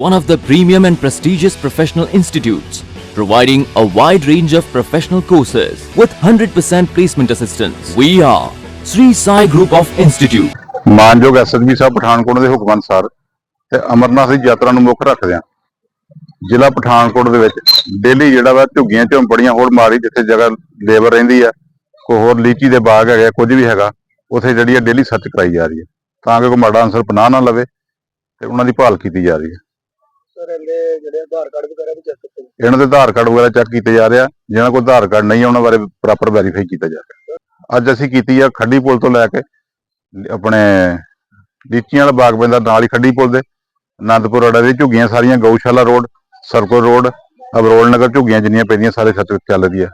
one of the premium and prestigious professional institutes, providing a wide range of professional courses with 100% placement assistance. We are Sri Sai Group of Institute. ਮਾਨਯੋਗ SSB ਸਾਹਿਬ ਪਠਾਨਕੋਟ ਦੇ ਹੁਕਮ ਅਨੁਸਾਰ ਤੇ ਅਮਰਨਾਥ ਦੀ ਯਾਤਰਾ ਨੂੰ ਮੁੱਖ ਰੱਖਦੇ ਆ ਜ਼ਿਲ੍ਹਾ ਪਠਾਨਕੋਟ ਦੇ ਵਿੱਚ ਡੇਲੀ ਜਿਹੜਾ ਵਾ ਝੁੱਗੀਆਂ ਝੌਂਪੜੀਆਂ ਹੋਰ ਮਾਰੀ ਜਿੱਥੇ ਜਗ੍ਹਾ ਲੇਬਰ ਰਹਿੰਦੀ ਆ ਕੋਈ ਹੋਰ ਲੀਚੀ ਦੇ ਬਾਗ ਹੈਗੇ ਕੁਝ ਵੀ ਹੈਗਾ ਉਥੇ ਜਿਹੜੀ ਆ ਡੇਲੀ ਸਰਚ ਕਰਾਈ ਜਾ ਰਹੀ ਹੈ ਤਾਂ ਕਿ ਕੋਈ ਮਾੜਾ ਅਨਸਰ ਪਨਾਹ ਨਾ ਲਵੇ ਤੇ ਉਹਨਾਂ ਦੀ ਭਾਲ ਕੀਤੀ ਜਾ ਰਹੀ ਹੈ ਸਰ ਇਹਦੇ ਜਿਹੜੇ ਆਧਾਰ ਕਾਰਡ ਵਗੈਰਾ ਵੀ ਚੈੱਕ ਕੀਤੇ ਇਹਨਾਂ ਦੇ ਆਧਾਰ ਕਾਰਡ ਵਗੈਰਾ ਚੈੱਕ ਕੀਤੇ ਜਾ ਰਿਹਾ ਜਿਹਨਾਂ ਕੋਲ ਆਧਾਰ ਕਾਰਡ ਨਹੀਂ ਆ, ਉਹਨਾਂ ਬਾਰੇ ਪ੍ਰੋਪਰ ਵੈਰੀਫਾਈ ਕੀਤਾ ਜਾ ਰਿਹਾ। ਅੱਜ ਅਸੀਂ ਕੀਤੀ ਆ ਖੱਡੀ ਪੁਲ ਤੋਂ ਲੈ ਕੇ ਆਪਣੇ ਲੀਚੀਆਂ ਵਾਲਾ ਬਾਗ ਪੈਂਦਾ ਨਾਲ ਹੀ ਖੱਡੀ ਪੁਲ ਦੇ। ਆਨੰਦਪੁਰ ਅੜਾ ਦੇ ਝੁੱਗੀਆਂ ਸਾਰੀਆਂ Gaushala road circle road Abrol Nagar ਝੁੱਗੀਆਂ ਜਿੰਨੀਆਂ ਪੈਂਦੀਆਂ ਸਾਰੇ ਸੱਚ ਚੱਲ ਰਹੀ ਆ।